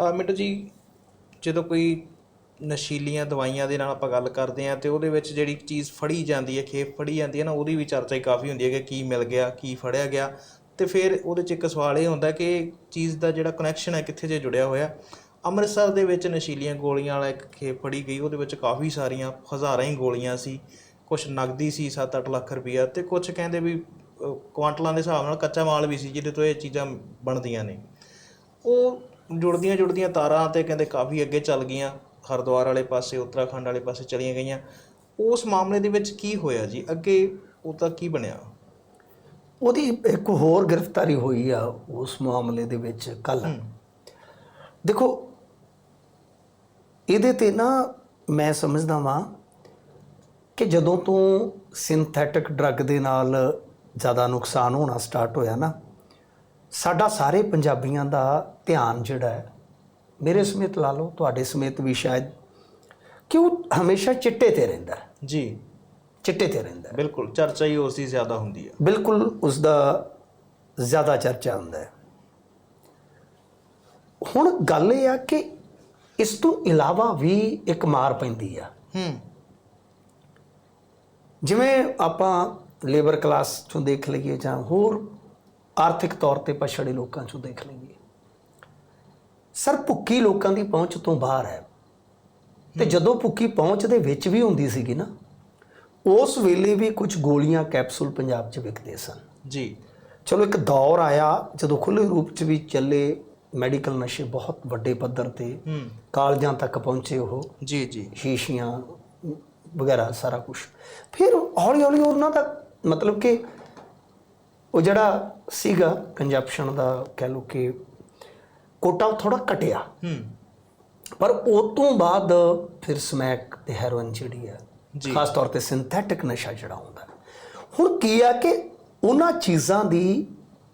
ਅਹ ਮਿੰਟੂ ਜੀ, ਜਦੋਂ ਕੋਈ ਨਸ਼ੀਲੀਆਂ ਦਵਾਈਆਂ ਦੇ ਨਾਲ ਆਪਾਂ ਗੱਲ ਕਰਦੇ ਹਾਂ ਤੇ ਉਹਦੇ ਵਿੱਚ ਜਿਹੜੀ ਚੀਜ਼ ਫੜੀ ਜਾਂਦੀ ਹੈ, ਖੇਪ ਫੜੀ ਜਾਂਦੀ ਹੈ ਨਾ, ਉਹਦੀ ਵੀ ਚਰਚਾ ਹੀ ਕਾਫੀ ਹੁੰਦੀ ਹੈ ਕਿ ਕੀ ਮਿਲ ਗਿਆ, ਕੀ ਫੜਿਆ ਗਿਆ। ਤੇ ਫਿਰ ਉਹਦੇ ਚ ਇੱਕ ਸਵਾਲ ਇਹ ਹੁੰਦਾ ਕਿ ਚੀਜ਼ ਦਾ ਜਿਹੜਾ ਕਨੈਕਸ਼ਨ ਹੈ ਕਿੱਥੇ ਜੇ ਜੁੜਿਆ ਹੋਇਆ। ਅੰਮ੍ਰਿਤਸਰ ਦੇ ਵਿੱਚ ਨਸ਼ੀਲੀਆਂ ਗੋਲੀਆਂ ਵਾਲਾ ਇੱਕ ਖੇਪ ਫੜੀ ਗਈ, ਉਹਦੇ ਵਿੱਚ ਕਾਫੀ ਸਾਰੀਆਂ, ਹਜ਼ਾਰਾਂ ਹੀ ਗੋਲੀਆਂ ਸੀ। ਕੁਝ ਨਗਦੀ ਸੀ 7-8 ਲੱਖ ਰੁਪਈਆ ਤੇ ਕੁਝ ਕਹਿੰਦੇ ਵੀ ਕੁਆਂਟਲਾਂ ਦੇ ਹਿਸਾਬ ਨਾਲ ਕੱਚਾ ਮਾਲ ਵੀ ਸੀ, ਜਿਹਦੇ ਤੋਂ ਇਹ ਚੀਜ਼ਾਂ ਬਣਦੀਆਂ ਨੇ। ਉਹ ਜੁੜਦੀਆਂ ਜੁੜਦੀਆਂ ਤਾਰਾਂ ਤੇ ਕਹਿੰਦੇ ਕਾਫੀ ਅੱਗੇ ਚੱਲ ਗਈਆਂ। ਹਰਿਦੁਆਰ ਵਾਲੇ ਪਾਸੇ ਉੱਤਰਾਖੰਡ ਵਾਲੇ ਪਾਸੇ ਚਲੀਆਂ ਗਈਆਂ। ਉਸ ਮਾਮਲੇ ਦੇ ਵਿੱਚ ਕੀ ਹੋਇਆ ਜੀ? ਅੱਗੇ ਉਹ ਤਾਂ ਕੀ ਬਣਿਆ? ਉਹਦੀ ਇੱਕ ਹੋਰ ਗ੍ਰਿਫਤਾਰੀ ਹੋਈ ਆ ਉਸ ਮਾਮਲੇ ਦੇ ਵਿੱਚ ਕੱਲ ਦੇਖੋ ਇਹਦੇ ਤੇ ਨਾ ਮੈਂ ਸਮਝਦਾ ਵਾਂ ਕਿ ਜਦੋਂ ਤੋਂ ਸਿੰਥੈਟਿਕ ਡਰੱਗ ਦੇ ਨਾਲ ਜ਼ਿਆਦਾ ਨੁਕਸਾਨ ਹੋਣਾ ਸਟਾਰਟ ਹੋਇਆ ਨਾ ਸਾਡਾ ਸਾਰੇ ਪੰਜਾਬੀਆਂ ਦਾ ਧਿਆਨ ਜਿਹੜਾ ਹੈ ਮੇਰੇ ਸਮੇਤ ਲਾ ਲਓ ਤੁਹਾਡੇ ਸਮੇਤ ਵੀ ਸ਼ਾਇਦ ਕਿ ਉਹ ਹਮੇਸ਼ਾ ਚਿੱਟੇ ਤੇ ਰਹਿੰਦਾ ਜੀ। ਚਿੱਟੇ ਤੇ ਰਹਿੰਦਾ ਬਿਲਕੁਲ ਚਰਚਾ ਹੀ ਉਸ ਦੀ ਜ਼ਿਆਦਾ ਹੁੰਦੀ ਹੈ। ਬਿਲਕੁਲ ਉਸ ਦਾ ਜ਼ਿਆਦਾ ਚਰਚਾ ਹੁੰਦਾ ਹੈ। ਹੁਣ ਗੱਲ ਇਹ ਆ ਕਿ ਇਸ ਤੋਂ ਇਲਾਵਾ ਵੀ ਇੱਕ ਮਾਰ ਪੈਂਦੀ ਆ। ਹੂੰ। ਜਿਵੇਂ ਆਪਾਂ ਲੇਬਰ ਕਲਾਸ ਚੋਂ ਦੇਖ ਲਈਏ ਜਾਂ ਹੋਰ ਆਰਥਿਕ ਤੌਰ ਤੇ ਪਛੜੇ ਲੋਕਾਂ ਚੋਂ ਦੇਖ ਲਈਏ। ਸਰ ਭੁੱਕੀ ਲੋਕਾਂ ਦੀ ਪਹੁੰਚ ਤੋਂ ਬਾਹਰ ਹੈ। ਤੇ ਜਦੋਂ ਭੁੱਕੀ ਪਹੁੰਚ ਦੇ ਵਿੱਚ ਵੀ ਹੁੰਦੀ ਸੀਗੀ ਨਾ ਉਸ ਵੇਲੇ ਵੀ ਕੁਝ ਗੋਲੀਆਂ ਕੈਪਸੂਲ ਪੰਜਾਬ 'ਚ ਵਿਕਦੇ ਸਨ। ਜੀ। ਚਲੋ ਇੱਕ ਦੌਰ ਆਇਆ ਜਦੋਂ ਖੁੱਲੇ ਰੂਪ 'ਚ ਵੀ ਚੱਲੇ ਮੈਡੀਕਲ ਨਸ਼ੇ ਬਹੁਤ ਵੱਡੇ ਪੱਧਰ ਤੇ ਕਾਲਜਾਂ ਤੱਕ ਪਹੁੰਚੇ ਉਹ। ਜੀ ਜੀ। ਸ਼ੀਸ਼ੀਆਂ ਵਗੈਰਾ ਸਾਰਾ ਕੁਝ ਫਿਰ ਹੌਲੀ ਹੌਲੀ ਉਹਨਾਂ ਦਾ ਮਤਲਬ ਕਿ ਉਹ ਜਿਹੜਾ ਸੀਗਾ ਕੰਜਪਸ਼ਨ ਦਾ ਕਹਿ ਲਓ ਕਿ ਕੋਟਾ ਥੋੜਾ ਘਟਿਆ ਹੂੰ। ਪਰ ਉਹ ਤੋਂ ਬਾਅਦ ਫਿਰ ਸਮੈਕ ਤੇ ਹੈਰੋਇਨ ਜਿਹੜੀ ਜੀ। ਖਾਸ ਤੌਰ ਤੇ ਸਿੰਥੈਟਿਕ ਨਸ਼ਾ ਜਿਹੜਾ ਹੁੰਦਾ। ਹੁਣ ਕੀ ਆ ਕਿ ਉਹਨਾਂ ਚੀਜ਼ਾਂ ਦੀ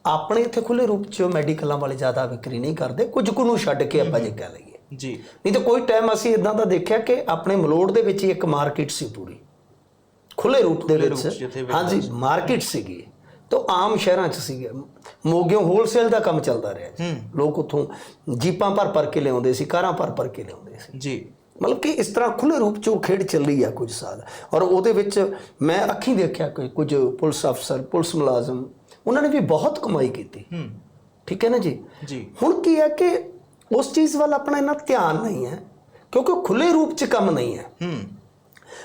ਆਪਣੇ ਇੱਥੇ ਖੁੱਲੇ ਰੂਪ 'ਚ ਮੈਡੀਕਲਾਂ ਵਾਲੇ ਜ਼ਿਆਦਾ ਵਿਕਰੀ ਨਹੀਂ ਕਰਦੇ ਕੁਝ ਕੁ ਨੂੰ ਛੱਡ ਕੇ ਆਪਾਂ ਜੇ ਕਹਿ ਲਈਏ। ਜੀ। ਨਹੀਂ ਤਾਂ ਕੋਈ ਟਾਈਮ ਅਸੀਂ ਇਦਾਂ ਦਾ ਦੇਖਿਆ ਕਿ ਆਪਣੇ ਮਲੋੜ ਦੇ ਵਿੱਚ ਹੀ ਇੱਕ ਮਾਰਕੀਟ ਸੀ ਪੂਰੀ। ਖੁੱਲੇ ਰੂਪ ਦੇ ਵਿੱਚ। ਹਾਂਜੀ ਮਾਰਕੀਟ ਸੀਗੀ। ਤਾਂ ਆਮ ਸ਼ਹਿਰਾਂ 'ਚ ਸੀਗੇ। ਮੋਗਿਓ ਹੋਲਸੇਲ ਦਾ ਕੰਮ ਚੱਲਦਾ ਰਿਹਾ ਜੀ। ਲੋਕ ਉੱਥੋਂ ਜੀਪਾਂ ਭਰ ਭਰ ਕੇ ਲਿਆਉਂਦੇ ਸੀ ਕਾਰਾਂ ਭਰ ਭਰ ਕੇ ਲਿਆਉਂਦੇ ਸੀ। ਜੀ। ਮਤਲਬ ਕਿ ਇਸ ਤਰ੍ਹਾਂ ਖੁੱਲੇ ਰੂਪ 'ਚ ਉਹ ਖੇਡ ਚੱਲੀ ਆ ਕੁਝ ਸਾਲ। ਔਰ ਉਹਦੇ ਵਿੱਚ ਮੈਂ ਅੱਖੀਂ ਦੇਖਿਆ ਕਿ ਕੁਝ ਪੁਲਿਸ ਅਫਸਰ ਪੁਲਿਸ ਮੁਲਾਜ਼ਮ ਉਹਨਾਂ ਨੇ ਵੀ ਬਹੁਤ ਕਮਾਈ ਕੀਤੀ। ਹੂੰ। ਠੀਕ ਹੈ ਨਾ ਜੀ? ਜੀ। ਹੁਣ ਕੀ ਹੈ ਕਿ ਉਸ ਚੀਜ਼ ਵੱਲ ਆਪਣਾ ਇੰਨਾ ਧਿਆਨ ਨਹੀਂ ਹੈ ਕਿਉਂਕਿ ਖੁੱਲੇ ਰੂਪ 'ਚ ਕੰਮ ਨਹੀਂ ਹੈ। ਹੂੰ।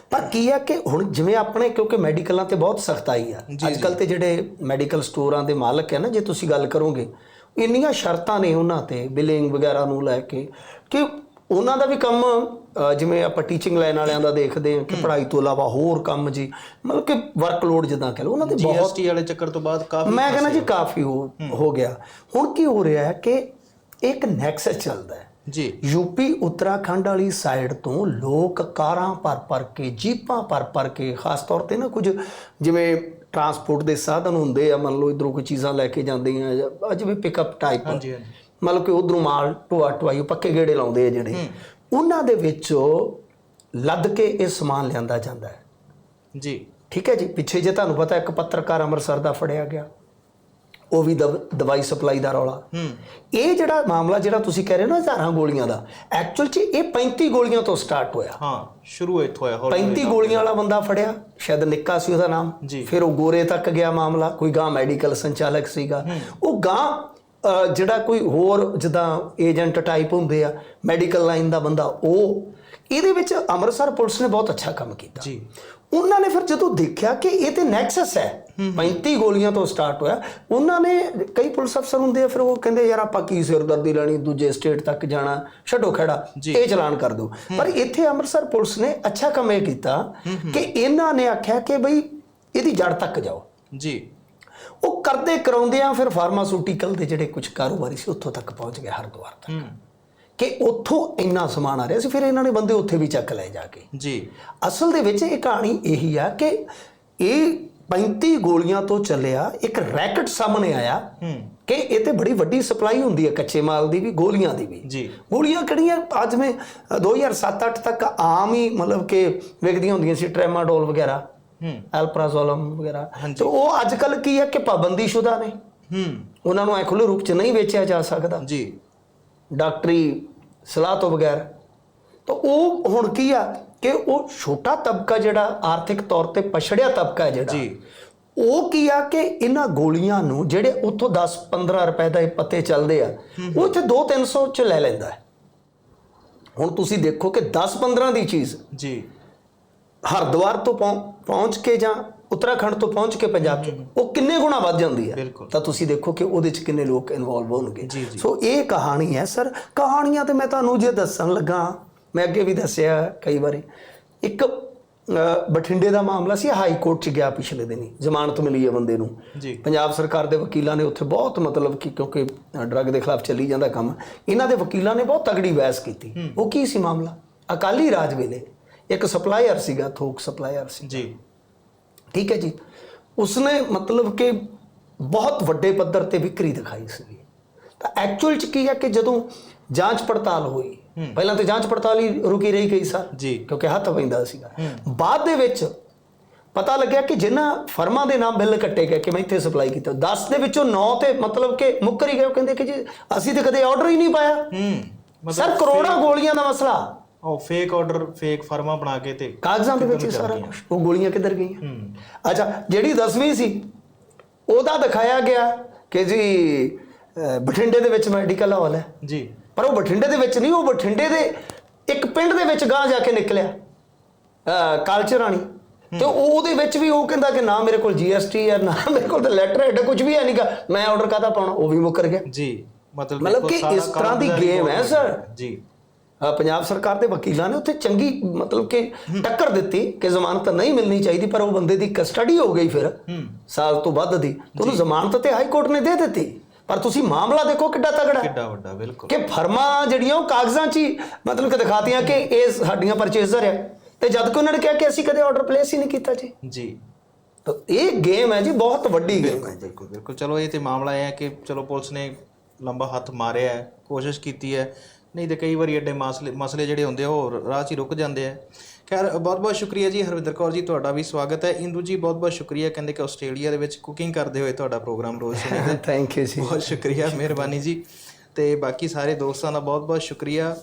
ਪਰ ਕੀ ਹੈ ਕਿ ਹੁਣ ਜਿਵੇਂ ਆਪਣੇ ਕਿਉਂਕਿ ਮੈਡੀਕਲਾਂ ਤੇ ਬਹੁਤ ਸਖਤਾਈ ਆ ਜੀ, ਅੱਜ ਕੱਲ ਤੇ ਜਿਹੜੇ ਮੈਡੀਕਲ ਸਟੋਰਾਂ ਦੇ ਮਾਲਕ ਹੈ ਨਾ ਜੇ ਤੁਸੀਂ ਗੱਲ ਕਰੋਗੇ ਇੰਨੀਆਂ ਸ਼ਰਤਾਂ ਨੇ ਉਹਨਾਂ ਤੇ ਬਿਲਿੰਗ ਵਗੈਰਾ ਨੂੰ ਲੈ ਕੇ ਕਿ ਉਹਨਾਂ ਦਾ ਵੀ ਕੰਮ ਜਿਵੇਂ ਆਪਾਂ ਟੀਚਿੰਗ ਲਾਈਨ ਵਾਲਿਆਂ ਦਾ ਦੇਖਦੇ ਹਾਂ ਕਿ ਪੜ੍ਹਾਈ ਤੋਂ ਇਲਾਵਾ ਹੋਰ ਕੰਮ ਜੀ ਮਤਲਬ ਕਿ ਵਰਕਲੋਡ ਜਿੱਦਾਂ ਕਹ ਲਓ ਉਹਨਾਂ ਦੇ ਬਹੁਤ ਜੀਐਸਟੀ ਵਾਲੇ ਚੱਕਰ ਤੋਂ ਬਾਅਦ ਕਾਫੀ ਮੈਂ ਕਹਿੰਦਾ ਜੀ ਕਾਫੀ ਹੋ ਗਿਆ। ਹੁਣ ਕੀ ਹੋ ਰਿਹਾ ਹੈ ਕਿ ਇੱਕ ਨੈਕਸਸ ਚੱਲਦਾ ਹੈ। ਜੀ। ਯੂਪੀ ਉੱਤਰਾਖੰਡ ਵਾਲੀ ਸਾਈਡ ਤੋਂ ਲੋਕ ਕਾਰਾਂ ਭਰ ਭਰ ਕੇ ਜੀਪਾਂ ਭਰ ਭਰ ਕੇ ਖਾਸ ਤੌਰ ਤੇ ਨਾ ਕੁਝ ਜਿਵੇਂ ਟਰਾਂਸਪੋਰਟ ਦੇ ਸਾਧਨ ਹੁੰਦੇ ਆ ਮੰਨ ਲਓ ਇਧਰੋਂ ਕੋਈ ਚੀਜ਼ਾਂ ਲੈ ਕੇ ਜਾਂਦੇ ਆ ਜਾਂ ਅੱਜ ਵੀ ਪਿਕਅਪ ਟਾਈਪ ਹਾਂਜੀ ਹਾਂਜੀ। ਮਤਲਬ ਕਿ ਉਧਰੋਂ ਮਾਲ ਢੁਆਈ ਉਹ ਪੱਕੇ ਗੇੜੇ ਲਾਉਂਦੇ ਆ ਜਿਹੜੇ। ਉਹਨਾਂ ਦੇ ਵਿੱਚ ਲੱਦ ਕੇ ਇਹ ਸਮਾਨ ਲਿਆਂਦਾ ਜਾਂਦਾ ਹੈ। ਜੀ। ਠੀਕ ਹੈ ਜੀ? ਪਿੱਛੇ ਜੇ ਤੁਹਾਨੂੰ ਪਤਾ ਇੱਕ ਪੱਤਰਕਾਰ ਅੰਮ੍ਰਿਤਸਰ ਦਾ ਫੜਿਆ ਗਿਆ। ਉਹ ਵੀ ਦਵ- ਦਵਾਈ ਸਪਲਾਈ ਦਾ ਰੌਲਾ। ਹੂੰ। ਇਹ ਜਿਹੜਾ ਮਾਮਲਾ ਜਿਹੜਾ ਤੁਸੀਂ ਕਹਿ ਰਹੇ ਹੋ ਨਾ ਹਜ਼ਾਰਾਂ ਗੋਲੀਆਂ ਦਾ ਐਕਚੁਅਲ 'ਚ ਇਹ 35 ਗੋਲੀਆਂ ਤੋਂ ਸਟਾਰਟ ਹੋਇਆ। ਹਾਂ ਸ਼ੁਰੂ ਇੱਥੋਂ ਹੋਇਆ ਹੌਲੀ 35 ਗੋਲੀਆਂ ਵਾਲਾ ਬੰਦਾ ਫੜਿਆ ਸ਼ਾਇਦ ਨਿੱਕਾ ਸੀ ਉਹਦਾ ਨਾਮ। ਫਿਰ ਉਹ ਗੋਰੇ ਤੱਕ ਗਿਆ ਮਾਮਲਾ ਕੋਈ ਗਾਂ ਮੈਡੀਕਲ ਸੰਚਾਲਕ ਸੀਗਾ। ਉਹ ਗਾਂ ਜਿਹੜਾ ਕੋਈ ਹੋਰ ਜਿੱਦਾਂ ਏਜੰਟ ਟਾਈਪ ਹੁੰਦੇ ਆ ਮੈਡੀਕਲ ਲਾਈਨ ਦਾ ਬੰਦਾ ਉਹ ਇਹਦੇ ਵਿੱਚ ਅੰਮ੍ਰਿਤਸਰ ਪੁਲਿਸ ਨੇ ਬਹੁਤ ਅੱਛਾ ਕੰਮ ਕੀਤਾ। ਜੀ। ਉਹਨਾਂ ਨੇ ਫਿਰ ਜਦੋਂ ਦੇਖਿਆ ਕਿ ਇਹ ਤੇ ਨੈਕਸਸ ਹੈ 35 ਗੋਲੀਆਂ ਤੋਂ ਸਟਾਰਟ ਹੋਇਆ ਉਹਨਾਂ ਨੇ ਕਈ ਪੁਲਿਸ ਅਫਸਰ ਹੁੰਦੇ ਆ ਫਿਰ ਉਹ ਕਹਿੰਦੇ ਯਾਰ ਆਪਾਂ ਕੀ ਸਿਰਦਰਦੀ ਲੈਣੀ ਦੂਜੇ ਸਟੇਟ ਤੱਕ ਜਾਣਾ ਛੱਡੋ ਖੜਾ। ਇਹ ਚਲਾਨ ਕਰ ਦਿਓ। ਪਰ ਇੱਥੇ ਅੰਮ੍ਰਿਤਸਰ ਪੁਲਿਸ ਨੇ ਅੱਛਾ ਕੰਮ ਇਹ ਕੀਤਾ ਕਿ ਇਹਨਾਂ ਨੇ ਆਖਿਆ ਕਿ ਬਈ ਇਹਦੀ ਜੜ ਤੱਕ ਜਾਓ। ਜੀ। ਉਹ ਕਰਦੇ ਕਰਾਉਂਦੇ ਆ ਫਿਰ ਫਾਰਮਾਸਿਊਟੀਕਲ ਦੇ ਜਿਹੜੇ ਕੁਝ ਕਾਰੋਬਾਰੀ ਸੀ ਉੱਥੋਂ ਤੱਕ ਪਹੁੰਚ ਗਏ ਹਰਿਦੁਆਰ ਤੱਕ। ਕਿ ਉੱਥੋਂ ਇੰਨਾ ਸਮਾਨ ਆ ਰਿਹਾ ਸੀ ਫਿਰ ਇਹਨਾਂ ਨੇ ਬੰਦੇ ਉੱਥੇ ਵੀ ਚੱਕ ਲਏ ਜਾ ਕੇ। ਜੀ। ਅਸਲ ਦੇ ਵਿੱਚ ਇਹ ਕਹਾਣੀ ਇਹੀ ਆ ਕਿ ਇਹ 35 ਗੋਲੀਆਂ ਤੋਂ ਚੱਲਿਆ ਇੱਕ ਰੈਕਟ ਸਾਹਮਣੇ ਆਇਆ ਕਿ ਇਹ ਤੇ ਬੜੀ ਵੱਡੀ ਸਪਲਾਈ ਹੁੰਦੀ ਹੈ ਕੱਚੇ ਮਾਲ ਦੀ ਵੀ ਗੋਲੀਆਂ ਦੀ ਵੀ। ਜੀ। ਗੋਲੀਆਂ ਕਿਹੜੀਆਂ? ਅੱਜ ਮੈਂ 2007-8 ਤੱਕ ਆਮ ਹੀ ਮਤਲਬ ਕਿ ਵਿਕਦੀਆਂ ਹੁੰਦੀਆਂ ਸੀ ਟ੍ਰੈਮਾਡੋਲ ਵਗੈਰਾ ਹੂੰ। ਐਲਪਰਾਜ਼ੋਲਮ ਵਗੈਰਾ। ਤੇ ਉਹ ਅੱਜ ਕੱਲ ਕੀ ਹੈ ਕਿ ਪਾਬੰਦੀਸ਼ੁਦਾ ਨੇ। ਹੂੰ। ਉਹਨਾਂ ਨੂੰ ਐ ਖੁੱਲੇ ਰੂਪ ਚ ਨਹੀਂ ਵੇਚਿਆ ਜਾ ਸਕਦਾ। ਜੀ। ਡਾਕਟਰੀ ਸਲਾਹ ਤੋਂ ਬਗੈਰ। ਤਾਂ ਉਹ ਹੁਣ ਕੀ ਆ ਕਿ ਉਹ ਛੋਟਾ ਤਬਕਾ ਜਿਹੜਾ ਆਰਥਿਕ ਤੌਰ ਤੇ ਪਛੜਿਆ ਤਬਕਾ ਹੈ ਜਿਹੜਾ ਜੀ। ਉਹ ਕੀ ਆ ਕਿ ਇਹਨਾਂ ਗੋਲੀਆਂ ਨੂੰ ਜਿਹੜੇ ਉੱਥੋਂ 10 15 ਰੁਪਏ ਦਾ ਇਹ ਪੱਤੇ ਚੱਲਦੇ ਆ ਉਹ ਇੱਥੇ 2 300 ਚ ਲੈ ਲੈਂਦਾ ਹੈ। ਹੁਣ ਤੁਸੀਂ ਦੇਖੋ ਕਿ 10 15 ਦੀ ਚੀਜ਼ ਜੀ। ਹਰਿਦੁਆਰ ਤੋਂ ਪਹੁੰ- ਪਹੁੰਚ ਕੇ ਜਾਂ ਉੱਤਰਾਖੰਡ ਤੋਂ ਪਹੁੰਚ ਕੇ ਪੰਜਾਬ ਚ ਉਹ ਕਿੰਨੇ ਗੁਣਾ ਵੱਧ ਜਾਂਦੀ ਹੈ। ਤਾਂ ਤੁਸੀਂ ਦੇਖੋ ਕਿ ਉਹਦੇ ਚ ਕਿੰਨੇ ਲੋਕ ਇਨਵੋਲਵ ਹੋਣਗੇ। ਸੋ ਇਹ ਕਹਾਣੀ ਹੈ ਸਰ। ਕਹਾਣੀਆਂ ਤੇ ਮੈਂ ਤੁਹਾਨੂੰ ਜੇ ਦੱਸਣ ਲੱਗਾ ਮੈਂ ਅੱਗੇ ਵੀ ਦੱਸਿਆ ਕਈ ਵਾਰੀ। ਇੱਕ ਬਠਿੰਡੇ ਦਾ ਮਾਮਲਾ ਸੀ ਹਾਈ ਕੋਰਟ ਚ ਗਿਆ ਪਿਛਲੇ ਦਿਨੀ ਜ਼ਮਾਨਤ ਮਿਲੀ ਹੈ ਬੰਦੇ ਨੂੰ। ਪੰਜਾਬ ਸਰਕਾਰ ਦੇ ਵਕੀਲਾਂ ਨੇ ਉੱਥੇ ਬਹੁਤ ਮਤਲਬ ਕਿ ਕਿਉਂਕਿ ਡਰੱਗ ਦੇ ਖਿਲਾਫ ਚੱਲੀ ਜਾਂਦਾ ਕੰਮ ਇਹਨਾਂ ਦੇ ਵਕੀਲਾਂ ਨੇ ਬਹੁਤ ਤਗੜੀ ਬਹਿਸ ਕੀਤੀ। ਉਹ ਕੀ ਸੀ ਮਾਮਲਾ? ਅਕਾਲੀ ਰਾਜ ਵੇਲੇ ਇੱਕ ਸਪਲਾਇਰ ਸੀਗਾ ਥੋਕ ਸਪਲਾਇਰ ਸੀ ਜੀ। ਠੀਕ ਹੈ ਜੀ। ਉਸਨੇ ਮਤਲਬ ਕਿ ਬਹੁਤ ਵੱਡੇ ਪੱਧਰ ਤੇ ਵਿਕਰੀ ਦਿਖਾਈ ਸੀ ਤਾਂ ਐਕਚੁਅਲ ਚ ਕੀ ਹੈ ਕਿ ਜਦੋਂ ਜਾਂਚ ਪੜਤਾਲ ਹੋਈ ਪਹਿਲਾਂ ਤੇ ਜਾਂਚ ਪੜਤਾਲ ਹੀ ਰੁਕੀ ਰਹੀ ਗਈ ਸਰ ਜੀ। ਕਿਉਂਕਿ ਹੱਥ ਪੈਂਦਾ ਸੀਗਾ। ਬਾਅਦ ਦੇ ਵਿੱਚ ਪਤਾ ਲੱਗਿਆ ਕਿ ਜਿਨ੍ਹਾਂ ਫਰਮਾਂ ਦੇ ਨਾਮ ਬਿੱਲ ਕੱਟੇ ਗਏ ਕਿ ਮੈਂ ਇੱਥੇ ਸਪਲਾਈ ਕੀਤਾ। 10 ਦੇ ਵਿੱਚੋਂ 9 ਤੇ ਮਤਲਬ ਕਿ ਮੁੱਕਰ ਹੀ ਗਏ। ਉਹ ਕਹਿੰਦੇ ਕਿ ਜੀ ਅਸੀਂ ਤੇ ਕਦੇ ਆਰਡਰ ਹੀ ਨਹੀਂ ਪਾਇਆ। ਹੂੰ। ਸਰ ਕਰੋੜਾਂ ਗੋਲੀਆਂ ਦਾ ਮਸਲਾ। ਉਹ ਫੇਕ ਆਰਡਰ ਫੇਕ ਫਰਮਾਂ ਬਣਾ ਕੇ ਤੇ ਕਾਗਜ਼ਾਂ ਦੇ ਵਿੱਚ ਇਹ ਸਾਰਾ ਕੁਝ ਉਹ ਗੋਲੀਆਂ ਕਿੱਧਰ ਗਈਆਂ? ਅੱਛਾ ਜਿਹੜੀ 10ਵੀਂ ਸੀ ਉਹਦਾ ਦਿਖਾਇਆ ਗਿਆ ਕਿ ਜੀ ਬਠਿੰਡੇ ਦੇ ਵਿੱਚ ਮੈਡੀਕਲ ਹਾਲ ਹੈ। ਜੀ। ਪਰ ਉਹ ਬਠਿੰਡੇ ਦੇ ਵਿੱਚ ਨਹੀਂ ਉਹ ਬਠਿੰਡੇ ਦੇ ਇੱਕ ਪਿੰਡ ਦੇ ਵਿੱਚ ਗਾਂ ਜਾ ਕੇ ਨਿਕਲਿਆ। ਕਾਲਚਰਾਣੀ ਤੇ ਉਹ ਉਹਦੇ ਵਿੱਚ ਵੀ ਉਹ ਕਹਿੰਦਾ ਕਿ ਨਾ ਮੇਰੇ ਕੋਲ ਜੀਐਸਟੀ ਹੈ ਨਾ ਮੇਰੇ ਕੋਲ ਤਾਂ ਲੈਟਰ ਹੈਡ ਕੁਝ ਵੀ ਹੈ ਨਹੀਂਗਾ ਮੈਂ ਆਰਡਰ ਕਾਹਦਾ ਪਾਉਣਾ? ਉਹ ਵੀ ਮੁੱਕਰ ਗਿਆ। ਜੀ ਮਤਲਬ ਕਿ ਇਸ ਤਰ੍ਹਾਂ ਦੀ ਬਹੁਤ ਹੈ ਸਰ। ਜੀ। ਪੰਜਾਬ ਸਰਕਾਰ ਦੇ ਵਕੀਲਾਂ ਨੇ ਉੱਥੇ ਚੰਗੀ ਮਤਲਬ ਕਿ ਟੱਕਰ ਦਿੱਤੀ ਕਿ ਜ਼ਮਾਨਤ ਨਹੀਂ ਮਿਲਣੀ ਚਾਹੀਦੀ ਪਰ ਉਹ ਬੰਦੇ ਦੀ ਕਸਟਡੀ ਹੋ ਗਈ ਫਿਰ ਸਾਲ ਤੋਂ ਵੱਧ ਦੀ। ਉਹਨੂੰ ਜ਼ਮਾਨਤ ਤੇ ਹਾਈ ਕੋਰਟ ਨੇ ਦੇ ਦਿੱਤੀ। ਪਰ ਤੁਸੀਂ ਮਾਮਲਾ ਦੇਖੋ ਕਿੱਡਾ ਤਗੜਾ ਕਿੱਡਾ ਵੱਡਾ ਬਿਲਕੁਲ। ਕਿ ਫਰਮਾਂ ਜਿਹੜੀਆਂ ਉਹ ਕਾਗਜ਼ਾਂ 'ਚ ਹੀ ਮਤਲਬ ਕਿ ਦਿਖਾਤੀਆਂ ਕਿ ਇਹ ਸਾਡੀਆਂ ਪਰਚੇਜ਼ਰ ਹੈ ਤੇ ਜਦ ਕਿ ਉਹਨਾਂ ਨੇ ਕਿਹਾ ਕਿ ਅਸੀਂ ਕਦੇ ਆਰਡਰ ਪਲੇਸ ਹੀ ਨਹੀਂ ਕੀਤਾ ਜੀ। ਜੀ। ਤਾਂ ਇਹ ਗੇਮ ਹੈ ਜੀ ਬਹੁਤ ਵੱਡੀ ਗੇਮ ਹੈ ਬਿਲਕੁਲ ਬਿਲਕੁਲ। ਚਲੋ ਇਹ ਤੇ ਮਾਮਲਾ ਇਹ ਹੈ ਕਿ ਚਲੋ ਪੁਲਿਸ ਨੇ ਲੰਬਾ ਹੱਥ ਮਾਰਿਆ ਹੈ ਕੋਸ਼ਿਸ਼ ਕੀਤੀ ਹੈ। ਨਹੀਂ ਤੇ ਕਈ ਵਾਰੀ ਐਡੇ ਮਸਲੇ ਮਸਲੇ ਜਿਹੜੇ ਹੁੰਦੇ ਆ ਉਹ ਰਾਹ 'ਚ ਹੀ ਰੁਕ ਜਾਂਦੇ ਆ। ਖੈਰ ਬਹੁਤ ਬਹੁਤ ਸ਼ੁਕਰੀਆ ਜੀ ਹਰਵਿੰਦਰ ਕੌਰ ਜੀ ਤੁਹਾਡਾ ਵੀ ਸਵਾਗਤ ਹੈ। ਇੰਦੂ ਜੀ ਬਹੁਤ ਬਹੁਤ ਸ਼ੁਕਰੀਆ। ਕਹਿੰਦੇ ਕਿ ਆਸਟ੍ਰੇਲੀਆ ਦੇ ਵਿੱਚ ਕੁਕਿੰਗ ਕਰਦੇ ਹੋਏ ਤੁਹਾਡਾ ਪ੍ਰੋਗਰਾਮ ਰੋਜ਼ ਸੁਣੀਦਾ ਥੈਂਕ ਯੂ ਜੀ। ਬਹੁਤ ਸ਼ੁਕਰੀਆ ਮਿਹਰਬਾਨੀ ਜੀ। ਤੇ ਬਾਕੀ ਸਾਰੇ ਦੋਸਤਾਂ ਦਾ ਬਹੁਤ ਬਹੁਤ ਸ਼ੁਕਰੀਆ।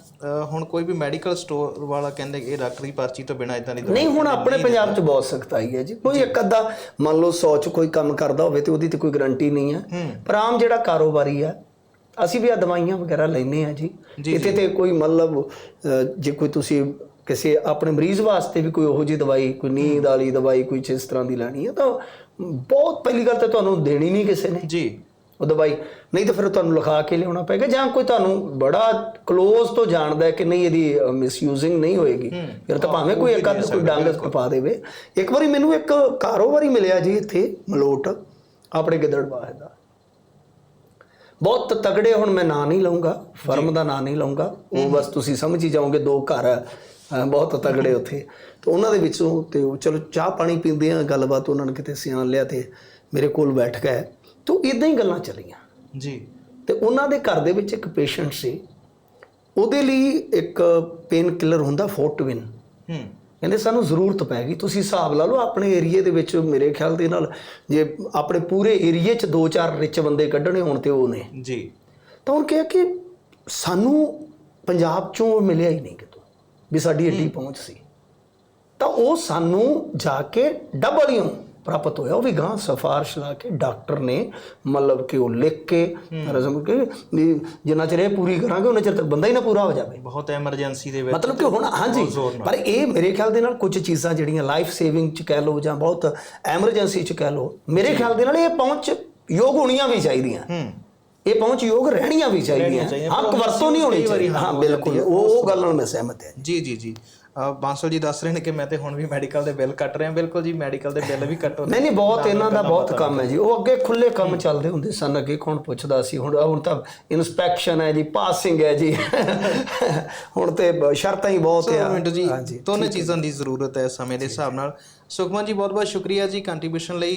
ਹੁਣ ਕੋਈ ਵੀ ਮੈਡੀਕਲ ਸਟੋਰ ਵਾਲਾ ਕਹਿੰਦੇ ਇਹ ਡਾਕਟਰੀ ਪਰਚੀ ਤੋਂ ਬਿਨਾ ਇਦਾਂ ਦੀ ਨਹੀਂ ਹੁਣ ਆਪਣੇ ਪੰਜਾਬ 'ਚ ਬਹੁਤ ਸਖਤਾਈ ਹੈ ਜੀ। ਕੋਈ ਇੱਕ ਅੱਧਾ ਮੰਨ ਲਓ 100 'ਚ ਕੋਈ ਕੰਮ ਕਰਦਾ ਹੋਵੇ ਤੇ ਉਹਦੀ ਤੇ ਕੋਈ ਗਾਰੰਟੀ ਨਹੀਂ ਹੈ। ਪਰ ਆਮ ਜਿਹੜਾ ਕਾਰੋਬਾਰੀ ਆ ਅਸੀਂ ਵੀ ਆ ਦਵਾਈਆਂ ਵਗੈਰਾ ਲੈਨੇ ਆ ਜੀ। ਇੱਥੇ ਤੇ ਕੋਈ ਮਤਲਬ ਜੇ ਕੋਈ ਤੁਸੀਂ ਕਿਸੇ ਆਪਣੇ ਮਰੀਜ਼ ਵਾਸਤੇ ਵੀ ਕੋਈ ਉਹੋ ਜਿਹੀ ਦਵਾਈ ਕੋਈ ਨੀਂਦ ਵਾਲੀ ਦਵਾਈ ਕੋਈ ਇਸ ਤਰ੍ਹਾਂ ਦੀ ਲੈਣੀ ਹੈ ਤਾਂ ਬਹੁਤ ਪਹਿਲੀ ਗੱਲ ਤਾਂ ਤੁਹਾਨੂੰ ਦੇਣੀ ਨਹੀਂ ਕਿਸੇ ਨੇ। ਜੀ। ਉਹ ਦਵਾਈ ਨਹੀਂ ਤਾਂ ਫਿਰ ਤੁਹਾਨੂੰ ਲਿਖਾ ਕੇ ਲਿਆਉਣਾ ਪਏਗਾ ਜਾਂ ਕੋਈ ਤੁਹਾਨੂੰ ਬੜਾ ক্লোਜ਼ ਤੋਂ ਜਾਣਦਾ ਹੈ ਕਿ ਨਹੀਂ ਇਹਦੀ ਮਿਸਯੂਜ਼ਿੰਗ ਨਹੀਂ ਹੋਏਗੀ। ਫਿਰ ਤਾਂ ਭਾਵੇਂ ਕੋਈ ਇੱਕ ਅੱਧ ਕੋਈ ਡੰਗ ਪਾ ਦੇਵੇ। ਇੱਕ ਵਾਰੀ ਮੈਨੂੰ ਇੱਕ ਕਾਰੋਬਾਰੀ ਮਿਲਿਆ ਜੀ ਇੱਥੇ ਮਲੋਟ ਆਪਣੇ ਗਿੱਦੜਬਾਹ ਦਾ। ਬਹੁਤ ਤਗੜੇ ਹੁਣ ਮੈਂ ਨਾਂ ਨਹੀਂ ਲਵਾਂਗਾ ਫਰਮ ਦਾ ਨਾਂ ਨਹੀਂ ਲਵਾਂਗਾ ਉਹ ਬਸ ਤੁਸੀਂ ਸਮਝ ਹੀ ਜਾਓਗੇ ਦੋ ਘਰ ਬਹੁਤ ਤਗੜੇ ਉੱਥੇ। ਤੇ ਉਹਨਾਂ ਦੇ ਵਿੱਚੋਂ ਤੇ ਉਹ ਚਲੋ ਚਾਹ ਪਾਣੀ ਪੀਂਦੇ ਆ ਗੱਲਬਾਤ ਉਹਨਾਂ ਨੇ ਕਿਤੇ ਸਿਆਣ ਲਿਆ ਤੇ ਮੇਰੇ ਕੋਲ ਬੈਠ ਗਏ ਤੇ ਇਦਾਂ ਹੀ ਗੱਲਾਂ ਚੱਲੀਆਂ। ਜੀ। ਤੇ ਉਹਨਾਂ ਦੇ ਘਰ ਦੇ ਵਿੱਚ ਇੱਕ ਪੇਸ਼ੈਂਟ ਸੀ। ਉਹਦੇ ਲਈ ਇੱਕ ਪੇਨ ਕਿਲਰ ਹੁੰਦਾ ਫੋਰਟਵਿਨ ਹੂੰ। ਕਹਿੰਦੇ ਸਾਨੂੰ ਜ਼ਰੂਰਤ ਪੈ ਗਈ। ਤੁਸੀਂ ਹਿਸਾਬ ਲਾ ਲਓ ਆਪਣੇ ਏਰੀਏ ਦੇ ਵਿੱਚ ਮੇਰੇ ਖਿਆਲ ਦੇ ਨਾਲ ਜੇ ਆਪਣੇ ਪੂਰੇ ਏਰੀਏ 'ਚ ਦੋ ਚਾਰ ਰਿਚ ਬੰਦੇ ਕੱਢਣੇ ਹੋਣ ਤੇ ਉਹ ਨੇ। ਜੀ। ਤਾਂ ਉਹਨੇ ਕਿਹਾ ਕਿ ਸਾਨੂੰ ਪੰਜਾਬ 'ਚੋਂ ਮਿਲਿਆ ਹੀ ਨਹੀਂ ਕਿਤੋਂ ਵੀ ਸਾਡੀ ਏਡੀ ਪਹੁੰਚ ਸੀ। ਤਾਂ ਉਹ ਸਾਨੂੰ ਜਾ ਕੇ ਡਬਲ ਹੀ ਪ੍ਰਾਪਤ ਹੋਇਆ। ਉਹ ਵੀ ਗਾਂ ਸਫਾਰਿਸ਼ ਲਾ ਕੇ ਡਾਕਟਰ ਨੇ ਮਤਲਬ ਕਿ ਉਹ ਲਿਖ ਕੇ ਰਜ਼ਮ ਕੇ ਜਿੰਨਾ ਚਿਰ ਇਹ ਪੂਰੀ ਕਰਾਂਗੇ ਉਹਨਾਂ ਚਿਰ ਤੱਕ ਬੰਦਾ ਹੀ ਨਾ ਪੂਰਾ ਹੋ ਜਾਵੇ। ਬਹੁਤ ਐਮਰਜੈਂਸੀ ਦੇ ਵਿੱਚ ਮਤਲਬ ਕਿ ਹੁਣ ਹਾਂਜੀ। ਪਰ ਇਹ ਮੇਰੇ ਖਿਆਲ ਦੇ ਨਾਲ ਕੁਝ ਚੀਜ਼ਾਂ ਜਿਹੜੀਆਂ ਲਾਈਫ ਸੇਵਿੰਗ ਚ ਕਹਿ ਲਓ ਜਾਂ ਬਹੁਤ ਐਮਰਜੈਂਸੀ ਚ ਕਹਿ ਲਓ ਮੇਰੇ ਖਿਆਲ ਦੇ ਨਾਲ ਇਹ ਪਹੁੰਚ ਯੋਗ ਹੋਣੀਆਂ ਵੀ ਚਾਹੀਦੀਆਂ। ਹੂੰ। ਇਹ ਪਹੁੰਚ ਯੋਗ ਰਹਿਣੀਆਂ ਵੀ ਚਾਹੀਦੀਆਂ ਚਾਹੀਦੀਆਂ, ਹਾਂ ਪਰ ਵਰਤੋਂ ਨਹੀਂ ਹੋਣੀ ਚਾਹੀਦੀ। ਹਾਂ ਬਿਲਕੁਲ। ਉਹ ਗੱਲ ਨਾਲ ਮੈਂ ਸਹਿਮਤ ਹਾਂ। ਜੀ ਜੀ ਜੀ। ਬਾਂਸਲ ਜੀ ਦੱਸ ਰਹੇ ਨੇ ਕਿ ਮੈਂ ਤੇ ਹੁਣ ਵੀ ਮੈਡੀਕਲ ਦੇ ਬਿੱਲ ਕੱਟ ਰਿਹਾ। ਬਿਲਕੁਲ ਜੀ ਮੈਡੀਕਲ ਦੇ ਬਿੱਲ ਵੀ ਕੱਟੋ ਨਹੀਂ ਨਹੀਂ ਬਹੁਤ ਇਹਨਾਂ ਦਾ ਬਹੁਤ ਕੰਮ ਹੈ ਜੀ। ਉਹ ਅੱਗੇ ਖੁੱਲੇ ਕੰਮ ਚੱਲਦੇ ਹੁੰਦੇ ਸਨ। ਅੱਗੇ ਕੌਣ ਪੁੱਛਦਾ ਸੀ? ਹੁਣ ਹੁਣ ਤਾਂ ਇਨਸਪੈਕਸ਼ਨ ਹੈ ਜੀ ਪਾਸਿੰਗ ਹੈ ਜੀ। ਹੁਣ ਤੇ ਸ਼ਰਤਾਂ ਹੀ ਬਹੁਤ ਆ। ਮਿੰਟੂ ਜੀ ਹਾਂਜੀ ਦੋਨੇ ਚੀਜ਼ਾਂ ਦੀ ਜ਼ਰੂਰਤ ਹੈ ਸਮੇਂ ਦੇ ਹਿਸਾਬ ਨਾਲ। ਸੁਖਮਨ ਜੀ ਬਹੁਤ ਬਹੁਤ ਸ਼ੁਕਰੀਆ ਜੀ ਕੰਟਰੀਬਿਊਸ਼ਨ ਲਈ।